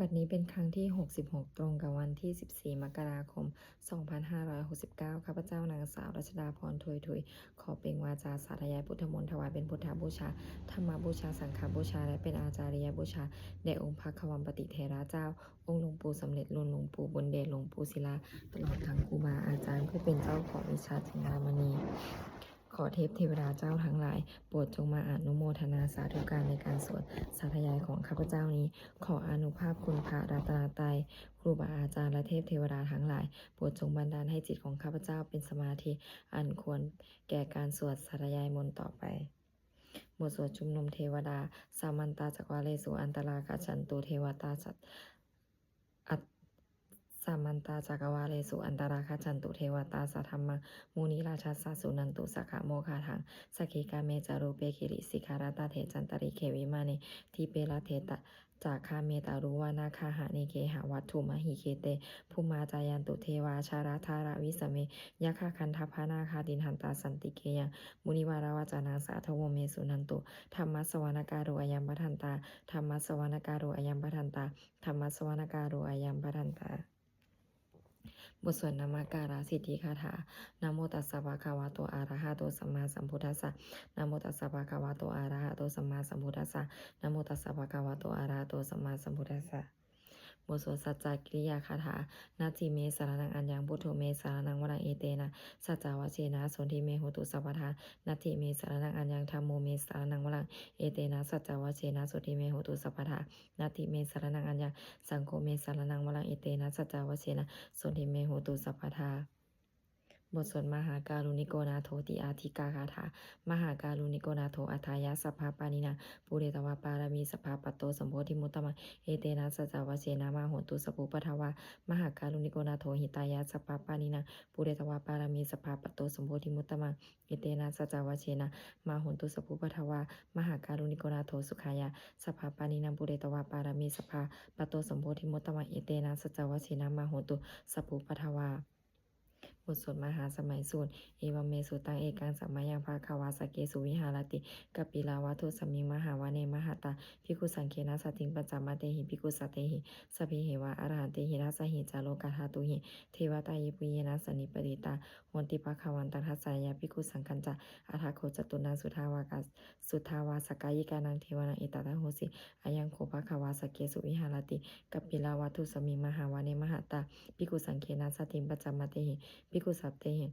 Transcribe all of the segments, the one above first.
บัดนี้เป็นครั้งที่ 66 ตรงกับวันที่ 14 มกราคม 2569 ข้าพเจ้านางสาวรัชดาพรทุยทุย ขอเปล่งวาจาสาธยายพุทธมนต์ถวายเป็นพุทธบูชา ธรรมบูชา สังฆบูชา และเป็นอาจาริยบูชาแด่องค์พระควัมปติเทระเจ้า องค์หลวงปู่สำเร็จลุนหลวงปู่บุญเดชหลวงปู่ศิลา ตลอดทั้งครูบาอาจารย์ผู้เป็นเจ้าของวิชาจินดามณี ขอเทพเทวดาเจ้าทั้งหลาย โปรดจงมาอนุโมทนาสาธุการในการสวดสาธยายของข้าพเจ้านี้ ขออนุภาพคุณพระรัตนตรัยครูบาอาจารย์และเทพเทวดาทั้งหลาย โปรดจงบันดาลให้จิตของข้าพเจ้าเป็นสมาธิ อันควรแก่การสวดสาธยายมนต์ต่อไปบทสวดชุมนุมเทวดา สามันตาจักวาเลสุอันตรากาชันตุเทวตาสัตอัต สามันตาจักวาเลสุอันตราคาชันตุเทวตาสัธรรมมูนิราชาสาสุนันตุสักขะโมคาทังสกเคกาเมจารุเปกิริสิการาตาเทจันตริเควิมาเนทีเปลาเทตะจากคาเมตารุวานาคาหะเนเคหาวัตถุมหิเคเตภูมาจายันตุเทวาชาราธาระวิสเมยะคาคันทพานาคาดินหันตาสันติเกยังมุนิวาราวาจานาสาทวเมสุนันตุธรรมสวรรณการุอายัมปทันตาธรรมสวรรณการุอายัมปทันตาธรรมสวรรณการุอายัมปทันตา บทสวดนามาการาสิทธิคาถานโมตัสสะภะคะวะโตอะระหะโตสัมมาสัมพุทธัสสะนโมตัสสะภะคะวะโตอะระหะโตสัมมาสัมพุทธัสสะนโมตัสสะภะคะวะโตอะระหะโตสัมมาสัมพุทธัสสะ บทสวดสัจจกิริยาคาถานาทีเมสารนังอัญญังพุทโธเมสารนังวรังเอเตนะสัจจาวเชนะสนทิเมโหตุสัพพทานาทีเมสารนังอัญญังธรรมโมเมสารนังวรังเอเตนะสัจจาวเชนะสนทิเมโหตุสัพพทานาทีเมสารนังอัญญังสังโฆเมสารนังวรังเอเตนะสัจจาวเชนะสนทิเมโหตุสัพพทา บทสวดมหาการุณิโกนาโทติอาธิกาคาถามหาการุณิโกนาโทอัทายะสัพพปานินาปุเรตวาปารมีสภาปตโตสมโพธิมุตตมังเอเตนะสัจจวเชนามาโหตุสปุปทวามหาการุณิโกนาโทหิตายะสัพพปานินาปุเรตวาปารมีสภาปตโตสมโพธิมุตตมังเอเตนะสัจจวเชนามาโหตุสปุปทวามหาการุณิโกนาโทสุขายะสัพพปานินาปุเรตวาปารมีสภาปตโตสมโพธิมุตตมังเอเตนะสัจจวเชนามาโหตุสปุปทวา ทสวดมหาสมัยสูตร เอวเมสุตังเอกังสัมมายังภาคาวาสเกสุวิหารติกัปปิลาวาทุสมิงมหาวเนมหาตาภิกุสังเคนะสติงปัจจามาเตหิภิกุสัตเตหิสพเพเหวะอรหันเตหิราสหิจาโลกาธาตุหิเทวตายิปุเยนะสนิปติตาโหนติปะคาวันตังทัสายาภิกุสังคัญจะอาทาโคจตุนังสุทาวากาสุทาวาสกายิกานังเทวนังอิตตาโหสิอายังโคภควาสเกสุวิหารติกัปปิลาวาทุสมิงมหาวเนมหาตาภิกุสังเคนะสติงปัจจามาเตหิภิกขุสัตเตหิ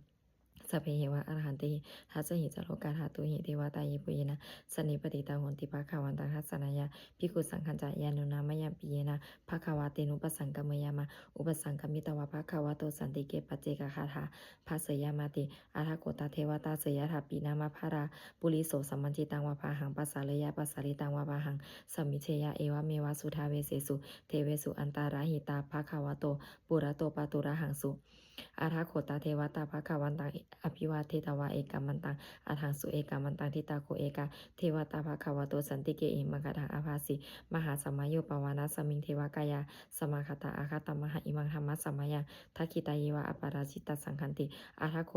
สัพเพเหวะอรหันติทัสหิจโลกาธาตุหิเทวตายิปุเยนะสนิปติตาโหนติภาคาวันตังทัสนายาภิกุสังขันจายานุนามยปิเยนะภาคาวาเตนุปสังกมยามา อุปสังกมิตวะภาคาวะโตสันติเกปเจกคาถาภาสยามาติอาทาโกตาเทวตาเสยถาปีนามาภาราปุริโสสัมมันจิตังวะภาหังปัสสาเลยะปัสสาริตังวะภาหังสมิเชยะเอวะเมวะสุทาเวเสสุ เทเวสุอันตาราหิตาภาคาวะโตปุระโตปาตุระหังสุ อาทาโคตาเทวตาภะคะวันตังอภิวาเทตวาเอกามันตังอาทางสุเอกามันตังทิตาโคเอกาเทวตาภะคะวโตสันติเกอิมังคทังอาภาสิมหาสมัยโยปวานะสมิงเทวกายาสมาคตาอาคาตมหาอิมังธรรมะสมัยยังทักขิตายวะอปาราชิตาสังคันติอาทาโค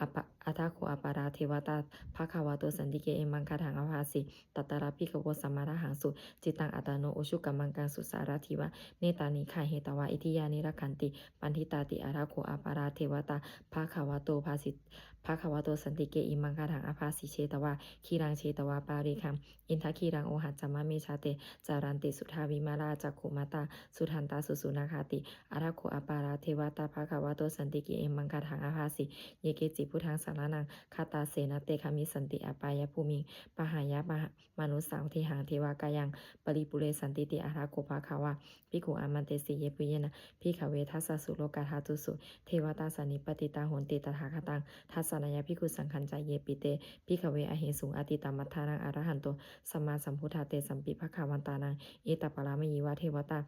อปะอาทาโคอปาราเทวตาภะคะวะโตสันติเกอิมังคทังอาภาสิตัตตระพิกโวสัมมาระหังสุ จิตังอัตโนโอชุกัมมังกังสุสารทิวะ เนตานิขาเหตวะอิทิยานิรักขันติ ปันทิตาติอาราโคอาปาราเทวตาภะคาวะโตภาสิภาคาวะโตสันติเกอิมังคาถังอาภาสิเชตวาคีรังเชตวาปาริคัมอินทคีรังโอหัจจามะเมชาเต จารันติสุทาวิมาราจักขุมาตา สุทันตาสุสุนาคาติอาราโคอปาราเทวตาภาคาวะโตสันติเกอิมังคาถังอาภาสิเยเกจิพุทธังสารนังคาตาเสนาเตคามิสันติอปายภูมิปหายะมหามนุสสาวเทหังเทวากายัง ปริปุเรสันติติอาราโคภาคาวะปิกุอามันเตสิเยปุเยนะพิขเวทัสสุโลกาธาตุสุ เทวตาสานิปติตาโหนติตถาคตังทัสสนายาพิคุสังคัญจเยปิเตพิขเวอเหสุงอติตามัทธานังอรหันโตสัมมาสัมพุทธาเตสัมปิภคาวันตานังเอตปรามยีวะเทวตา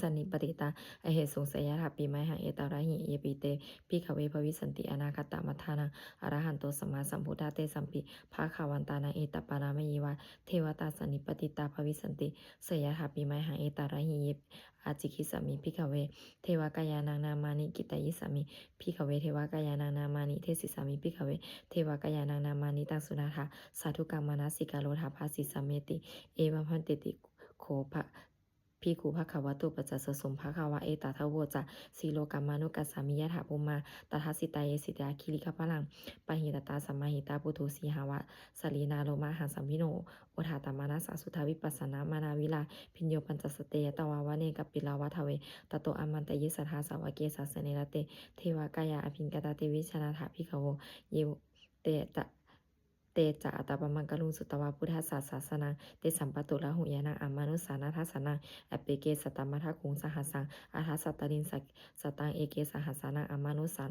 สันนิปติตาอเหสุสงสยถาปีไมหังเอตาระหิเยปิเตพิขเวภวิสันติอนาคตามัทานังอรหันโตสัมมาสัมพุทธาเตสัมปิภาคาวันตานังเอตปารามยีวะเทวตาสันนิปติตาภวิสันติสยถาปีไมหังเอตาระหิเยอาจิคิสามิพิขเว เทวกายานังนามานิกิตายิสามิพิขเว เทวกายานังนามานิเทศิสามิพิขเว เทวกายานังนามานิตังสุนาถาสาธุกรรมนาสิกาโลธาภาสิสาเมติ เอวะพันติติโขภะ ภิกขุภควตุปัจจสสมภควะเอตาทโวจะสีโลกัมมานุกัสสามิยะถาปุมาตถาสิตายสิตาคิริคพลังปะหิตตาสัมมาหิตาปุถุสีหาวะสลีนาโลมาหังสัมพิโนโอทาตามานาสาสุทาวิปัสสนามานาวิลา พิญโยปัญจสเตยตวาวะเนกัปปิลาวะทเวตโตอมันตยิสัทธาสาวเกสัสเนรเต เทวากายาอภินกตาเตวิชนาถาภิกขโวเยวเตตะ เตจะอัตตปมังกลุงสุตวาพุทธศาสสนังเตสัมปตุละหุยานังอามานุสานาทัสนังอเปเกสตตมัทคุงสหัสังอาทัสตตรินสสตังเอเกสหัสานังอามานุสา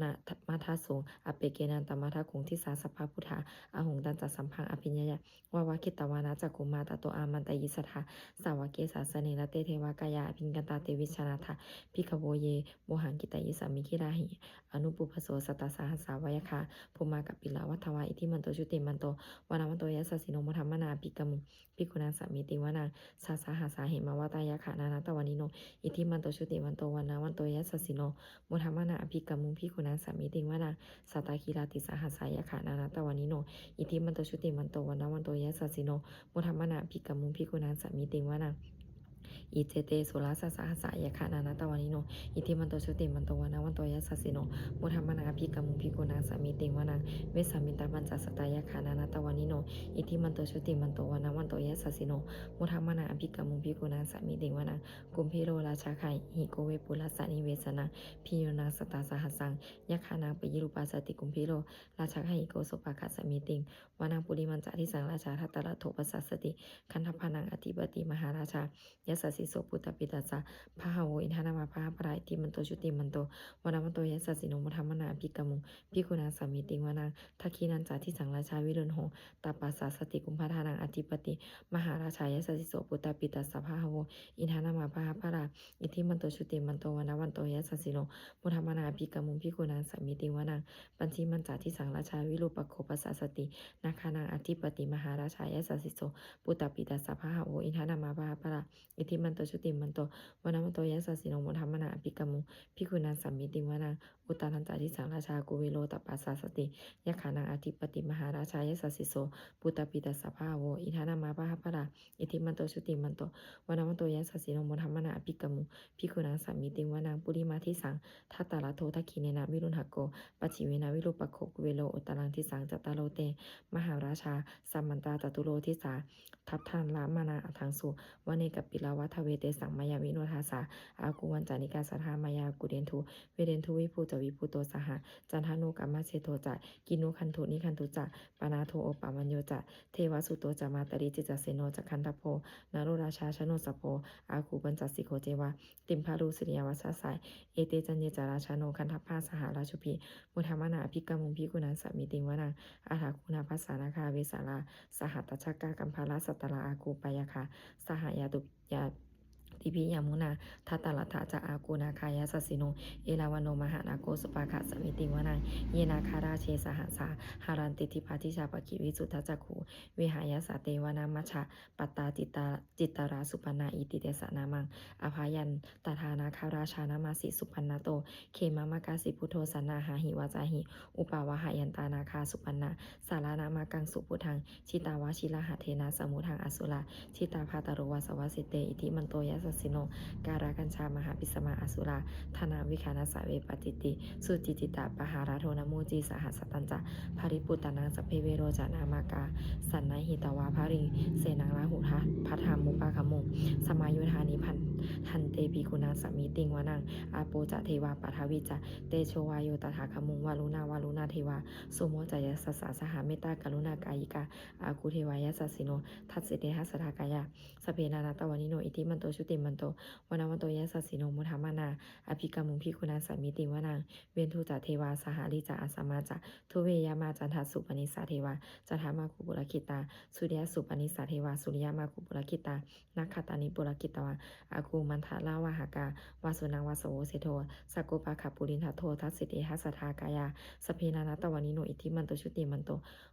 นามัทสุงอเปเกนันตมัทคุงทิสาสภาพุทธาอาหุงดันจัสัมพังอภิญญยะวาวคิตวานาจักุมาตโตอามันตยิสทธาสาวเกสาสเนระเตเทวากายาอภินกันตาเตวิชนาถาภิกขโวเยโมหังกิตายิสามิคิราหิอนุปุพโสสตตาสหัสสาวยคาภูมากับปิลาวัฏวาอิทิมันโตชุติมันโตวานามันโตยัสสสิโนมธรรมนาปิกมุปิกุณาสามิติวนาสาสาหาสาเหมาวตายาขานานาตวานิโนอิทิมันโตชุติมันโตวานาวันโตยัสสสิโนมธรรมนาปิกมุปิกุณาสามิติวนาสัตาคีราติสาหาสายาขานานาตวานิโนอิทิมันโตชุติมันโตวานาวันโตยัสสสิโนมธรรมนาปิกมุปิกุณาสามิติวนา อิเจเตสุราสสะหสายะคานานาตวานิโน อิทิมันโตชุติมันโตวานาวันโตยัสสสิโนมุธรรมนาภิกรรมุภิกุณาสามิติวานาเวสามิตาปัญจสตายะคานานาตวานิโน อิทิมันโตชุติมันโตวานาวันโตยัสสสิโนมุธรรมนาภิกรรมุภิกุณาสามิติวานากุมพิโรราชาไขหิโกเวปุลสานิเวสนาพิโยนาสตาสหัสสังยะคานาปยิรุปาสติกุมพิโรราชาไขหิโกสุปาคาสมิติงวานาปุริมันจาทิสังราชาทัตตะโทปัสสติคันธพานังอธิปติมหาราชายสสสิโสปุตตปิตาสะพหาโวอินทานามาพหปรายติมันโตชุติมันโตวนามันโตยสสสิโนมุธรรมนาภิกมุงพิกุณาสามิติงวนาทักขีนันจาที่สังราชาวิรุณโหตาปัสสะสติกุมภาทานังอธิปติ มหาราชายสสสิโสปุตตปิตาสะพหาโวอินทานามาพหปราอิทิมันโตชุติมันโตวนาวันโตยสสสิโนมุธรรมนาภิกมุงพิกุณาสามิติงวนาปัญชีมันจาที่สังราชาวิรูปโคปัสสะสตินาคานังอธิปติมหาราชายสสสิโสปุตตปิตาสะพหาโวอินทานามาพหปราอิทิมันโตชุติมันโตวนามันโตยัสสะสิโนมุธรรมนาอภิกรมุพิกุณาสัมมิติวนาอุตานันจาริสังราชากุวิโลตปัสสาสติยะขานังอธิปติมหาราชายสสสิโสปุตตปิตาสภาโวอิทานามาปะหะปะราอิทิมันโตชุติมันโตวนามันโตยัสสะสิโนมุธรรมนาอภิกรมุพิกุณาสัมมิติวนาปุริมาทิสังทัตตาลโททักขิเนนะวิรุณหโกปัจฉิเวนะวิรูปโคกุเวโลอุตตรังทิสังจัตตาโลเต มหาราชาสัมมันตาตตุโลทิสาทัพทานละมานาอัทังสุวเนกับปิลาวัทเวเตสังมายาวิโนทาสาอากุวันจานิกาสัทธามายากุเดนทุเวเดนทุวิภูจวิภูโตสหจันทานุกัมมาเชโทจะกินุคันทุนิคันทุจะปานาโทโอปามัญโยจะเทวสุโตจะมาตริจิจเสโนจะคันทโพนารุราชาชโนสโพอากุบัญจสิโคเจวาติมพารุสิริยวัสสายเอเตจันเยจาราชาโนคันทพาสหราชุพีมุธรรมนาภิกรมุงพิกุนันสมิติงวนังอาถาคุณาภัสานาคาเวสาราสหัตตชักากัมพาลสัตตลาอากูปายาคาสหายาตุ ยา ทิพิยามุนาทัตตลัทธาจะอากูนาคายาสสสิโน เอลาวโนมหานาโกสุปาคาสมิติวนังเยนาคาราเชสหัสาหารันติทิพาทิชาปกิวิสุทธจักขูวิหายาสาเตวนามัชะปัตตาจิตตาจิตตาราสุปนาอิติเตสนามัง อภายันตถานาคาราชานามาสิสุปันนาโตเขมามากาสิพุทโธสนาหาหิวาจาหิ อุปาวหายันตานาคาสุปันนาสารานามากังสุพุทัง ชิตาวาชิลาหะเทนาสมุทังอสุลาชิตาภาตโรวาสวาสิเต อิทิมันโตยัสสสิโน การากัญชามหาปิสมาอสุราธนาวิคานาสาเวปติติ สุจิติตาปหาราโทนโมจีสหัสตันจะภาริปุตตานังสพเพเวโรจานามากา สันนหิตวาภริงเสนังลาหุทัพัทามุปาคมุงสมายุธานิพันทันเตปีกุณาสมีติงวานังอาโปจะเทวาปทวิจะเตโชวายโยตถาคมุงวาลุนาวาลุนาเทวา สุโมจายสสสสหาเมตตากรุณากายิกาอากุเทวายสัสสิโน ทัตสิเตหัสทากายะสเพนานาตวานิโนอิติมันโตชุติมันโตวนาวันโตยัสสสิโนมุธามานา อภิกรรมุงพิคุณาสามิติวานางเวียนทูจาเทวาสหาริจาอาสามาจาทุเวยามาจันทสุปนิสาเทวาจัทามาคุบุรคิตา สุริยสุปนิสาเทวาสุริยามาคุบุรคิตา นักขตานิปุรคิตวาอากูมันทาลาวาหากาวาสุนังวาสโวเสโทสกุปะขับปุรินทโททัสสิเตหัสทากายาสเพนานาตวานิโนอิทิมันโตชุติมันโต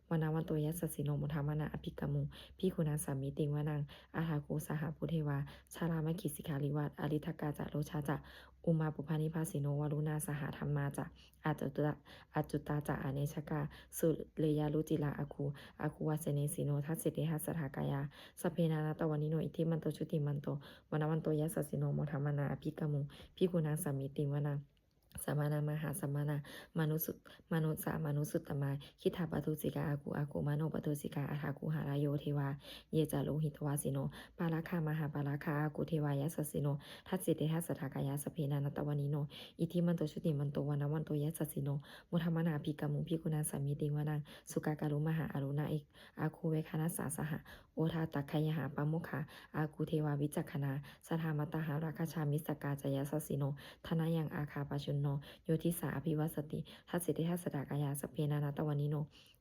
วนาวันโตยัสสิโนมุทามนาอภิกมุพิคุณาสามิติงวนังอาหากูสหพุเทวา ชาลามกิสิกาลิวัตอริทกาจะโลชาจะอุมาปุพานิพาสิโนวารุณาสหธรรมาจะอาจุตะอาจุตาจะอเนชกา สุเลยาลุจิลาอาคูอาคูวาเสเนสิโนทัสสิเตหัสถากายาสเพนานาตวานิโนอิทิมันโตชุติมันโตวนาวันโตยัสสิโนโมธรรมนาอภิกมุพิกุณาสามิติวนา สมานามหาสมานา มนุสุมนุสามนุสุตตมา คิทาปทุสิกาอากูอากูมโนปทุสิกาอาหากูหารายโยเทวา เยจาโลหิตวาสิโน ปาราคามหาปาราคาอากูเทวายสสสิโน ทัสสิเตหัสถากายาสเพนานตวานิโน อิทิมันโตชุติมันโตวานาวันโตยัสสสิโน มุธรรมนาภิกามุพิกุณาสามิติวานัง สุกากาลุมหาอรุณาเอกอาคูเวคานาสาสหะ โอทาตักขยหาปามุขาอากูเทวาวิจักขณาสถามตหาราคาชามิสกาจยสสสิโน ธนายังอาคาปชุนโน โยทิสาอภิวัสติทัสสิเตหัสดากายาสเพนานาตวานิโน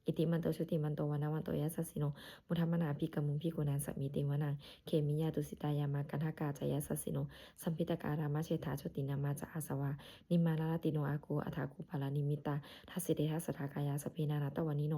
อิติมันโตชุติมันโตวานาวันโตยัสสสิโนมุธรรมนาภิกมุพิกุณาสามิติวานังเขมิยาตุสิตายามากันทกาจายสสสิโนสัมพิตการามาเชธาชุตินามาจาอาสวานิมาลาลติโนอากูอัฐากูปาลานิมิตาทัสสิเดทัสสถากายาสพเพนานาตวานิโน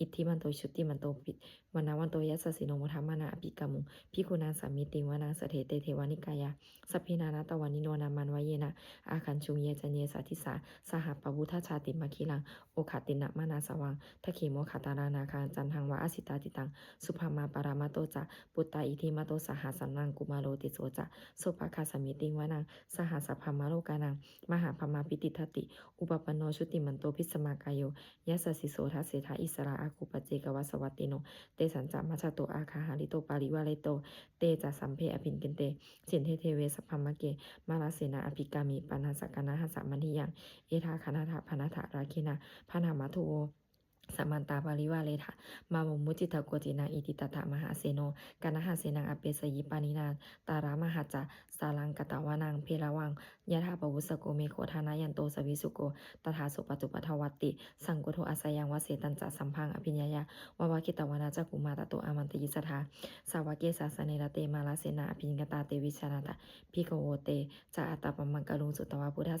อิทธิมันโตชุติมันโตปิวนาวันโตยัสสสิโนมุธรรมนาภิกมุพิกุณาสามิติวานังสเถเตเทวานิกายาสพเพนานาตวานิโนนามันวะเยนะอาคันชุงเยจันเยสัทิสาสหปวุทธชาติมาคิลังโอขัตตินะมานาสวังทะเขโมขัตารานาคาจันทังวะอสิตาติตัง สุภามาปารามาโตจะปุตตาอิทิมาโตสหสันนังกุมาโรติโสจะโสภคาสมิติงวานัง สหสัพพมาโลกานัง มหาพมาปิติทติ อุปปโนชุติมันโตพิสมากายโยยัสสิโสทัสเสทาอิสราอากุปเจกวัสวัตติโน เตสันจามัชโตอาคาหาริโตปาริวาเลโต เตจะสัมเพอภินเกนเตสินเทเทเวสัพพมะเก มาลาเสนาอภิกามิปันหสกนาหสามันทิยัง เอทาคณาถาพนาถาราคินาพนามาทุโอ สัมมันตาปาริวาเลถะมามุมุจิตะโกจินาอิติตถะมหาเสโนกานะหาเสนังอเปสยิปานินาตารามหาจา สาลังกตวานังเพลวังยะธาปวุสโกเมโคทานายันโตสวิสุโกตถาสุปจุปทวัตติสังกุโทอาสยังวเสตันจะสัมพังอภิญญายาวาวาคิตวานาจักุมาตโตอามันตยิสถาสาวเกสาสเนระเตมาลาเสนาอภิญญตาเตวิชานาตาพิโกโวเตจะอัตตปมังกลุงสุตวาพุทธะ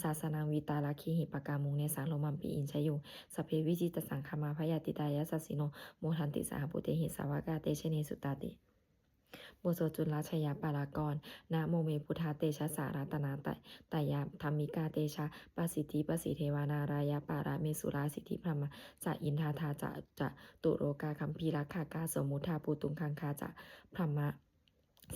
ศาสนังวิตาลาคิหิปกามุงเนสังโลมัมปีอินชยุสเพวิจิตสังคมาพยาติตายาสสสิโนโมทันติสหปุเตหิสาวกาเตชเนสุตาติ โบโซจุลราชยปารากรนะโมเมพุทธาเตชะสารัตนาตตยาธรรมิกาเตชะปสิทธิปสิเทวานารายาปาราเมสุราสิทธิพรหมจะอินทาทาจะจะตุโรกาคัมพีรักขากาสมุทาปูตุงคังคาจะพรหมะ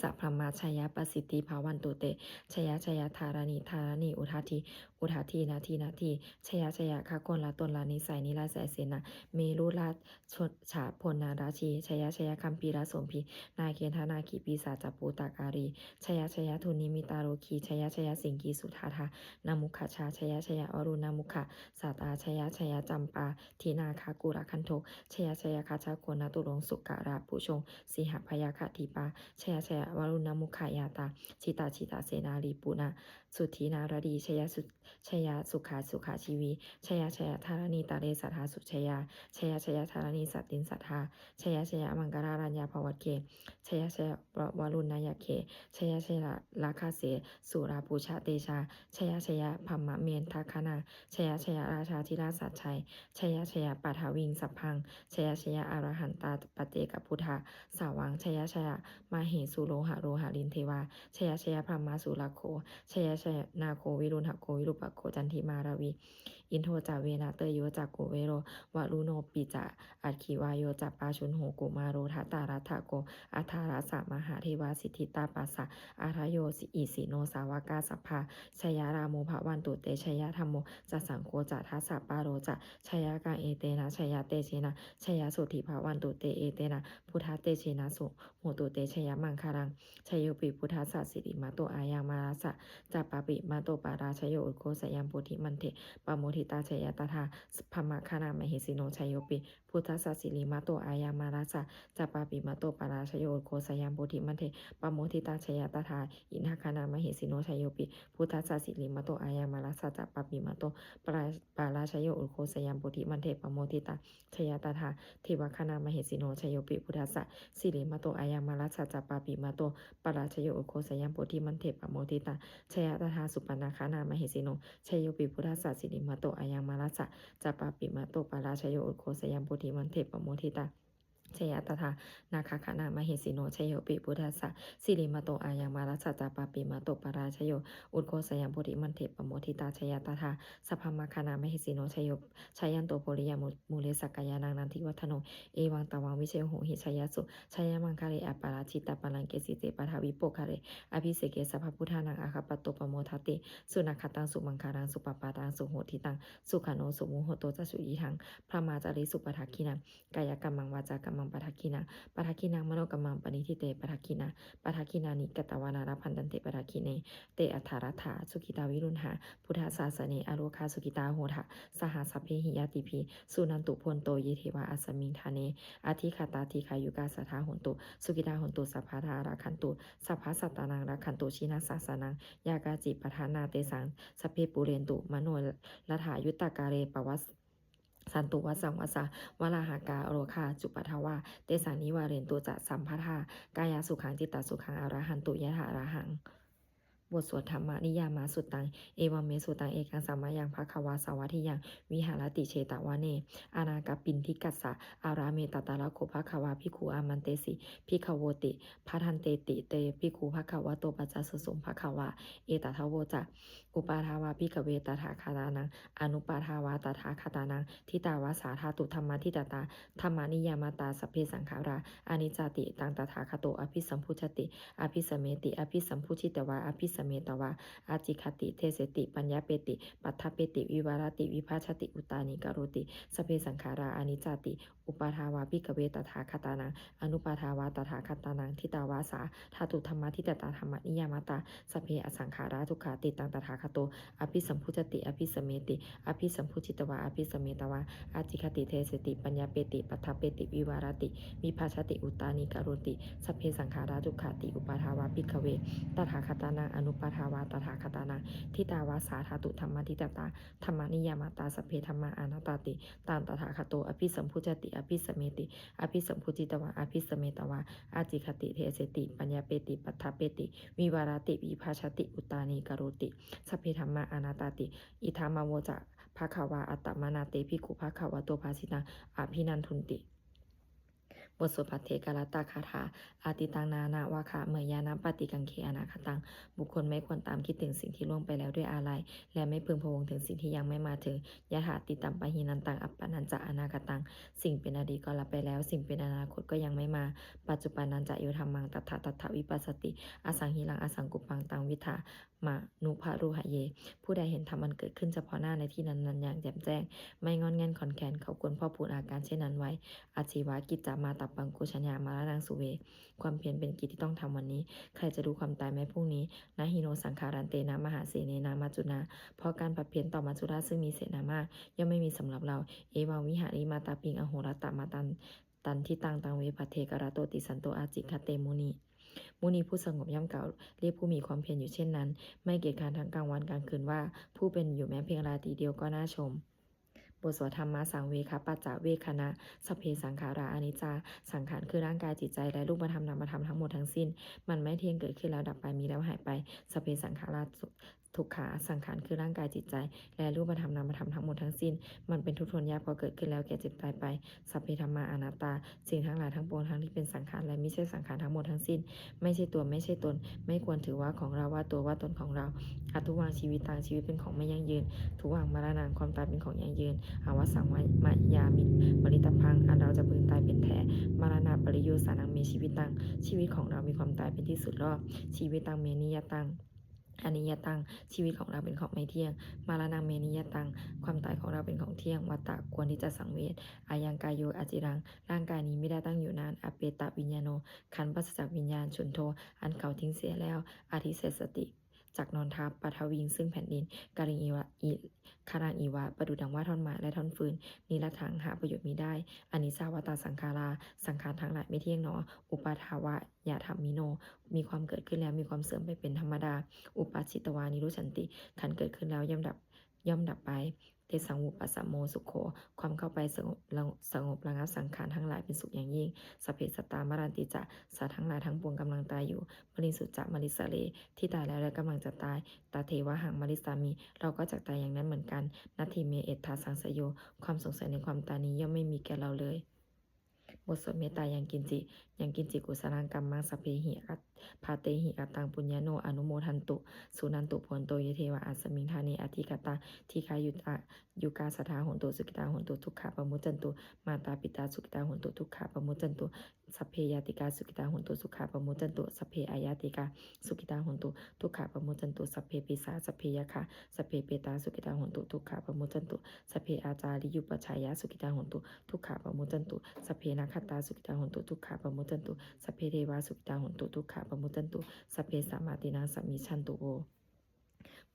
สัพพมาชยประสิทธิภาวันตุเตชยชยธารณีธารณีอุทาทีอุทาทีนาทีนาทีชยชยคาคนละตนละนิสัยนิลาแสเสนาเมรุราชดฉาพลนาราชีชยชยคัมปีระสมพีนาเกณธนาคีปีศาจปูตาการีชยชยทุนิมิตาโรคีชยชยสิงกีสุธาธานามุขชาชยชยอรุณามุขสาตาชยชยจำปาทีนาคากุระคันโทชยชยคาชาโกนาตุรงสุการาปุชงสีหพยาคทีปาชยชยအမတို့နမုခယတာခြေတာခြေတာစေနာလီပူနာ สุธีนารดีชยสุชยสุขาสุขาชีวีชยชยธารณีตาเรสัทธาสุชยาชยชยธารณีสัตตินสัทธาชยชยมังกรารัญญาภวัตเกชยชยวารุณายเคชยชยลาคาเสสุราปูชาเตชาชยชยพัมมะเมนทัคนาชยชยราชาธิราชสัจชัยชยชยปัทาวิงสัพพังชยชยอรหันตาปเจกพุทธาสาวังชยชยมาเหสุโลหะโรหะลินเทวาชยชยพรหมาสุรโคชยชนาโควิรุณหโควิรุปโคจันทิมาราวี อินโทจาเวนาเตโยจากโกเวโรวารุโนปิจาอัตขีวายโยจัปปาชุนโหกุมาโรทัตตารัตโกอัทาราสามหาเทวาสิทธิตาปัสสะอาทโยสิอิสิโนสาวกาสัพพาชยาราโมภวันตุเตชยธรรมโมจะสังโฆจะทัสสะปาโรจะชยากังเอเตนะชยาเตเชนะชยาสุธิภวันตุเตเอเตนะพุทธเตเชนะสุโหตุเตชยมังคารังชยโยปิพุทธสัสิริมาโตอายังมาราสะจัปปาปิมาโตปาราชโยอุโคสยัมโพธิมันเถปโมทิตาชยตถาสพมคานามหิสิโนชยโยปิพุทธสัสิริมาโตอายังมาราสะจัปปาปิมาโตปาราชโยุโคสยัมโพธิมันเถปโมทิตาชยตถาอินทคานามหิสิโนชยโยปิพุทธสัสิริมาโตอายังมาราสะจัปปาปิมาโตปาราปาราชโยอุโคสยัมโพธิมันเถปโมทิตาชยตถาเทวคานามหิสิโนชยโยปิพุทธสัสิริมาโตอายังมาราสะจัปปาปิมาโตปาราชโยอุโคสยัมโพธิมันเถปโมทิตาชยตถาสุปนาคานามหิสิโนชยโยปิพุทธสัสสิริมาโตตอายังมารัสสะจะปาปิมาโตปาราชโยอุโคสยามปุถิมันเทปโมทิตา ชยตถานาคาขณามหิสิโนชยโยปิพุทธัสะสิริมาโตอายังมารัสจาปาปิมาโตปราชโย อุดโกสยามโพธิมันเทปโมทิตาชยตถาสัพพมาคานามหิสิโนชยโยชยันโตโพริยามุมูเลสกกายานังนันทิวัฒโน เอวังตวังวิเชโหหิชยสุชยมังคาเรอปาราชิตาปาลังเกสิเตปทาวิโปคาเรอภิเสเกสัพพุทธานังอาคปโตปโมทัตติ สุนัขตังสุมังคารังสุปปาตังสุโหติตังสุขโนสุมุโหโตจัสุยิทังพระมาจาริสุปทักขินังกายกรรมังวาจากรรมงปทักขินังปทักขินังมโนกรรมังปณิทิเตปะทักขินาปะทักขินานิกตวานารพันตันเตปะทักขิเน เตอัฏฐารัฐาสุขิตาวิรุณหา พุทธศาสเนอโลคาสุขิตาโหทะสหสัพเพหิยติพีสุนันตุพลโตยเทวาอัสมิงทาเนอาทิคาตาทิคายุกาสถาหนตุ สุกิตาหนตุสัพพาทาราคันตุสัพพะสัตตานังราคันตุชินาสาสนังยากาจิปทานาเตสังสพเพปุเรนตุมโนละถายุตตากาเรปวัส สันตุวัสังวัสะวลาหากาโรคาจุปทาวาเตสังนิวาเรนตุจะสัมภทากายาสุขังจิตตสุขังอรหันตุยะถารหังบทสวดธรรมนิยามาสุตัง เอวัมเมสุตัง เอกังสัมมายังภะควาสาวัติยัง วิหารติเชตวาเน อานากปินทิกัสสะอาราเมตตาลโคภะควาพิคูอามันเตสิพิคโวติพัทันเตติเตพิคูภะควะโตปัจจสุสมภะควา เอตทะโวจะอุปาทาวาพิกเวตถาคาตานัง อนุปาทาวาตถาคาตานัง ทิตาวาสาธาตุธรรมทิตตา ธรรมานิยามาตาสเพสังขาราอานิจจติ ตังตถาคโต อภิสัมพุชติ อภิสเมติ อภิสัมพุชิตวา อภิสเมตวา อาจิคติ เทเสติ ปัญญาเปติ ปัทถเปติ วิวารติ วิภาชติ อุตานิกโรติ สเพสังขาราอานิจจติ อุปาทาวาพิกเวตถาคาตานัง อนุปาทาวาตถาคาตานัง ทิตาวาสาธาตุธรรมทิตตาธรรมนิยามาตาสเพอสังขาราทุกขาติ ตังตถาคโต อภิสัมพุจติ อภิสเมติ อภิสัมพุจิตวา อภิสเมตวา อาจิคติเทเสติ ปัญญาเปติ ปัทถเปติ วิวารติวิภาชติอุตานิกโรติสพเพสังขาราทุขาติ อุปาทาวาพิกเว ตถาคตานังอนุปาทาวา ตถาคตานังทิตาวาสาธาตุธรรมทิตตา ธรรมนิยามาตาสพเพธรรมาอนัตตาติ ตามตถาคโต อภิสัมพุจติ อภิสเมติ อภิสัมพุจิตวา อภิสเมตวา อาจิคติเทเสติ ปัญญาเปติ ปัทถเปติ วิวารติ วิภาชติ อุตานิกโรติสพเพธรรมาอนาตตาติ อิทามาโวจะภะคะวาอัตตมานาเตพิกุภะคะวะโตภาสิตังอภินันทุนติ บทสวดปัเทกาลตาคาถาอาติตังนานาวาคะเมยยานัปฏิกังเคอนาคตัง บุคคลไม่ควรตามคิดถึงสิ่งที่ล่วงไปแล้วด้วยอาลัยและไม่พึงพวงถึงสิ่งที่ยังไม่มาถึงยะถาติตัมปะหินันตังอัปปนันจะอนาคตัง สิ่งเป็นอดีตก็ลับไปแล้ว สิ่งเป็นอนาคตก็ยังไม่มา ปัจจุบันนันจะโยธรรมังตัทธะตัทธวิปัสสติ อสังหิลังอสังกุปปังตังวิถามานุภารุหะเย ผู้ใดเห็นธรรมมันเกิดขึ้นเฉพาะหน้าในที่นั้นๆอย่างแจ่มแจ้ง ไม่งอนแงนขอนแขนเขาควรพ่อพูดอาการเช่นนั้นไว้อาชีวะกิจจามาตบปังโกชัญญามาละนังสุเว ความเพียรเป็นกิจที่ต้องทำวันนี้ ใครจะดูความตายไหมพรุ่งนี้นะฮิโนสังขารันเตนะมหาเสเนนามาจุนา เพราะการปรับเพียรต่อมาจุราซึ่งมีเสนามากย่อมไม่มีสำหรับเรา เอวังวิหาริมาตาปิงอโหรตามาตันตันที่ตังตังเวปเทกราโตติสันโตอาจิคเตมุนีมุนีผู้สงบย่ำเก่าเรียกผู้มีความเพียรอยู่เช่นนั้น ไม่เกียจคร้านทั้งกลางวันกลางคืนว่า ผู้เป็นอยู่แม้เพียงราตรีเดียวก็น่าชม บทสวดธรรมะสังเวคปัจจเวคณะสเพสังขาราอนิจจา สังขารคือร่างกายจิตใจและรูปธรรมนามธรรมทั้งหมดทั้งสิ้น มันไม่เที่ยงเกิดขึ้นแล้วดับไปมีแล้วหายไปสเพสังขารา ทุกขาสังขารคือร่างกายจิตใจ และรูปธรรมนามธรรมทั้งหมดทั้งสิ้น มันเป็นทุกข์ทนยาพอเกิดขึ้นแล้วแก่เจ็บตายไป สัพเพธรรมาอนัตตา สิ่งทั้งหลายทั้งปวงทั้งที่เป็นสังขารและไม่ใช่สังขารทั้งหมดทั้งสิ้น ไม่ใช่ตัวไม่ใช่ตน ไม่ควรถือว่าของเราว่าตัวว่าตนของเราอัตุวางชีวิตต่างชีวิตเป็นของไม่ยั่งยืนทุกวางมรณะความตายเป็นของยั่งยืนหาวสังวมายามิบริตพังอันเราจะพึงตายเป็นแท้มรณะปริโยสานังมีชีวิตตังชีวิตของเรามีความตายเป็นที่สุดรอบชีวิตตังเมนิยตัง อนิยตัง ชีวิตของเราเป็นของไม่เที่ยง มารานังเมนิยตัง ความตายของเราเป็นของเที่ยง วัตตะควรที่จะสังเวชอายังกายโยอาจิรัง ร่างกายนี้ไม่ได้ตั้งอยู่นาน อเปตะวิญญาโน ขันปัสจากวิญญาณฉุนโท อันเขาทิ้งเสียแล้ว อาทิเสสติ จากนอนทับปฐวิงซึ่งแผ่นดินการิงอีวะอีคารังอีวะ ประดุดังว่าท่อนไม้และท่อนฟืนนิรถังหาประโยชน์มิได้อานิสาวตาสังขารา สังขารทั้งหลายไม่เที่ยงหนอ อุปาทาวะยาธรรมมิโน มีความเกิดขึ้นแล้วมีความเสื่อมไปเป็นธรรมดา อุปาชิตวานิรุชันติขันเกิดขึ้นแล้วย่อมดับย่อมดับไป เตสังวุปัสสโมสุขโข ความเข้าไปสงบระสงบระงับสังขารทั้งหลายเป็นสุขอย่างยิ่งสเพสตามรันติจะสัตว์ทั้งหลายทั้งปวงกำลังตายอยู่มริสุจะมริสเล ที่ตายแล้วและกำลังจะตาย ตาเทวะหังมริสามี เราก็จะตายอย่างนั้นเหมือนกันนาทีเมเอตทาสังสยโย ความสงสัยในความตายนี้ย่อมไม่มีแก่เราเลยบทสวดเมตตายังกินจิ ยังกินจิกุสลังกัมมังสเพหิอัตพาเตหิกตังปุญญโนอนุโมทันตุสุนันตุผลโตเยเทวะอัสมิงธานีอธิกตาทีคายุตะยุกาสถาหนตุสุกิตาหนตุทุกขะปมุจันตุมาตาปิตาสุกิตาหนตุทุกขะปมุจันตุสัพเพยาติกาสุกิตาหนตุสุขะปมุจันตุสัพเพอายาติกาสุกิตาหนตุทุกขะปมุจันตุสัพเพปิสาสัพเพยะคะสัพเพเปตาสุกิตาหนตุทุกขะปมุจันตุสัพเพอาจาริยุปชายาสุกิตาหนตุทุกขะปมุจันตุสัพเพนาคตาสุกิตาหนตุทุกขะปมุจันตุสัพเพเทวาสุกิตาหุนตุทุกขะปมุตันตุสัพเพสามาตินังสัมมิชันตุโอ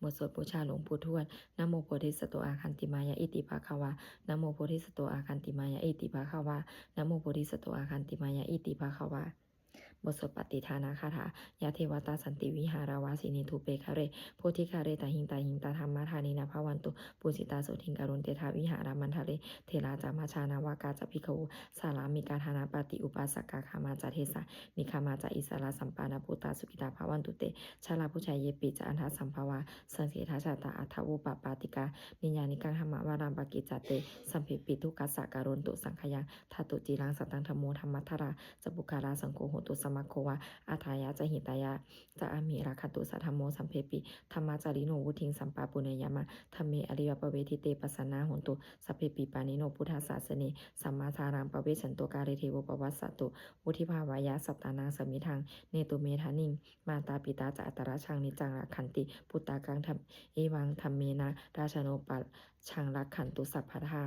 บทสวดบูชาหลวงปู่ทวดนโมโพธิสตวอาคันติมายะอิติภาควานโมโพธิสตวอาคันติมายะอิติภาควานโมโพธิสตวอาคันติมายะอิติภาควา บทสวดปฏิทานาคาถายาเทวตาสันติวิหาราวาสินิทูเปคะเรโพธิคาเรตาหิงตาหิงตาธรรมธานินาภวันตุปุสิตาโสทิงการุณเตทาวิหารามันทะเรเทราจามาชานาวากาจพิกวูสารามิกาธานาปฏิอุปาสกาคามาจาเทสานิคามาจาอิสราสัมปานาปุตาสุกิตาภวันตุเตชาลาผู้ชายเยปิจาอันทสัมภาวาสังเสทาชาตาอัทวุปปาติกา นิญานิกังธรรมวารามปากิจเต สัมเพปิทุกัสสะการุนตุสังขยังทาตุจีรังสตังธโมธรรมัทราจบุคาราสังโฆโหตุสมัคโควาอาทายะจะหิตายะจะอามิราคตุสัทธรรมโมสัมเพปิธรรมาจาริโนวุทิงสัมปาปุเนยามะธรรมเมอริยปเวทิเตปัสสนาหนตุสัพเพปิปานิโนพุทธศาสเนสัมมาทารังปเวสันโตการเรเทวปวัสสตุวุธิภาวายะสัตตานังสมิทังเนตุเมธานิง มาตาปิตาจะอัตระชังนิจังรักขันติ ปุตตากังธรรมเอวังธรรมเมนะราชโนปัชังรักขันตุสัพพทา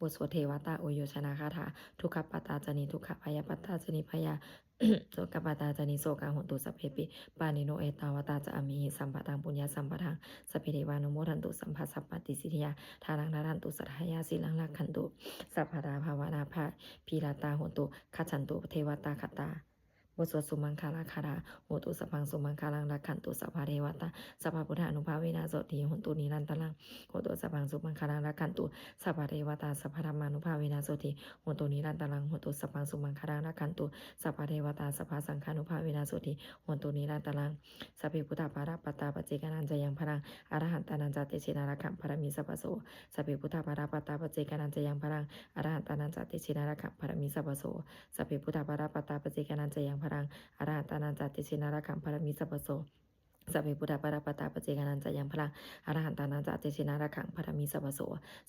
บทสวดเทวตาโอโยชนาคาถาทุกขปตาจานิทุกขพยาปตาจานิพยาโสกปตาจานิโสกาหุนตุสัพเพปิปานิโนเอตาวตาจะอมีสัมปตังปุญญาสัมปทังสพเพเทวานุโมทันตุสัมภสัพปติสิทธิยาทานังนารันตุสัทธายาสิลังลักขันตุสัพพดาภาวนาภาพีลาตาหุนตุขจฉันตุเทวตาคตา บทสวดสุมังคาราคาราโหตุสัพพังสุมังคารังรักขันตุสัพพะเทวตาสัพพะพุทธานุภาเวนะสติโหตุนิรันตลังโหตุสัพพังสุมังคารังรักขันตุสัพพะเทวตาสัพพะธรรมานุภาเวนะสติโหตุนิรันตลังโหตุสัพพังสุมังคารังรักขันตุสัพพะเทวตาสัพพะสังฆานุภาเวนะสติโหตุนิรันตลังสัพเพพุทธาปาราปตาปเจกานันจยังพลังอรหันตานันจเตชินารักขังพระมิสัพพโสสัพเพพุทธาปาราปตาปเจกานันจยังพลังอรหันตานันจเตชินารักขังพระมิสัพพโสสัพเพพุทธาปารปตาปเจกานันจยังพรังอรหันตานันจติชินารคัมพระมิสัพโส สัพเพพุทธาปาราปตาปเจกานันจะยังพลังอรหันตานันจะเตชินารักขังพระมิสัพพโส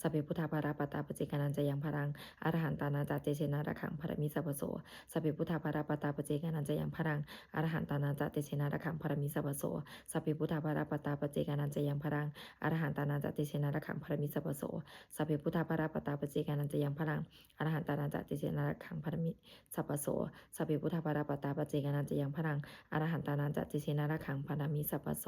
สัพเพพุทธาปาราปตาปเจกานันจะยังพลังอรหันตานันจะเตชินารักขังพระมิสัพพโสสัพเพพุทธาปาราปตาปเจกานันจะยังพลังอรหันตานันจะเตชินารักขังพระมิสัพพโสสัพเพพุทธาปาราปตาปเจกานันจะยังพลังอรหันตานันจะเตชินารักขังพระมิสัพพโสสัพเพพุทธาปาราปตาปเจกานันจะยังพลังอรหันตานันจะเตชินารักขังพระมิสัพพโสสัพเพพุทธาปาราปตาปเจกานันจะยังพลังอรหันตานันจะติเชนาระขังพานามิสัพพโส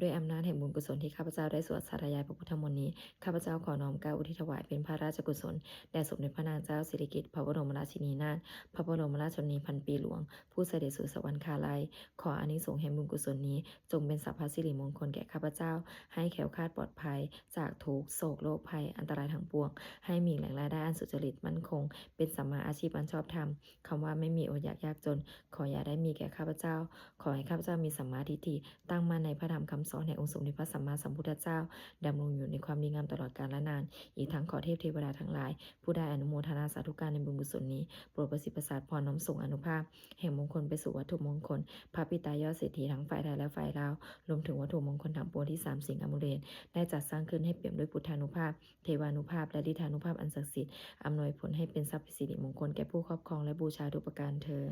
ด้วยอำนาจแห่งบุญกุศลที่ข้าพเจ้าได้สวดสาธยายพระพุทธมนต์นี้ ข้าพเจ้าขอน้อมเกล้าอุทิศถวายเป็นพระราชกุศล แด่สมเด็จพระนางเจ้าสิริกิติ์พระบรมราชินีนาถ พระบรมราชชนนีพันปีหลวง ผู้เสด็จสู่สวรรคาลัย ขออานิสงส์แห่งบุญกุศลนี้ จงเป็นสัพพสิริมงคลแก่ข้าพเจ้า ให้แขล้วคาดปลอดภัย จากทุกโศกโรคภัยอันตรายทั้งปวง ให้มีแหล่งรายได้อันสุจริตมั่นคง เป็นสัมมาอาชีพอันชอบธรรมคำว่าไม่มีอดอยากยากจน ขออย่าได้มีแก่ข้าพเจ้า ขอให้ข้าพเจ้ามีสัมมาทิฏฐิตั้งมั่นในพระธรรมคำสอนแห่งองค์สมเด็จพระสัมมาสัมพุทธเจ้าดำรงอยู่ในความดีงามตลอดกาลและนาน อีกทั้งขอเทพเทวดาทั้งหลาย ผู้ได้อนุโมทนาสาธุการในบุญกุศลนี้ โปรดประสิทธิ์ประสาทพรน้อมส่งอนุภาพ แห่งมงคลไปสู่วัตถุมงคล พระปิตายอดเศรษฐีทั้งฝ่ายไทยและฝ่ายลาว รวมถึงวัตถุมงคลทั้งปวงที่สามสิ่งอมุเรนได้จัดสร้างขึ้นให้เปี่ยมด้วยพุทธานุภาพ เทวานุภาพ และดิธานุภาพอันศักดิ์สิทธิ์อำนวยผลให้เป็นทรัพย์สิริมงคลแก่ผู้ครอบครองและบูชาทุกประการเทอ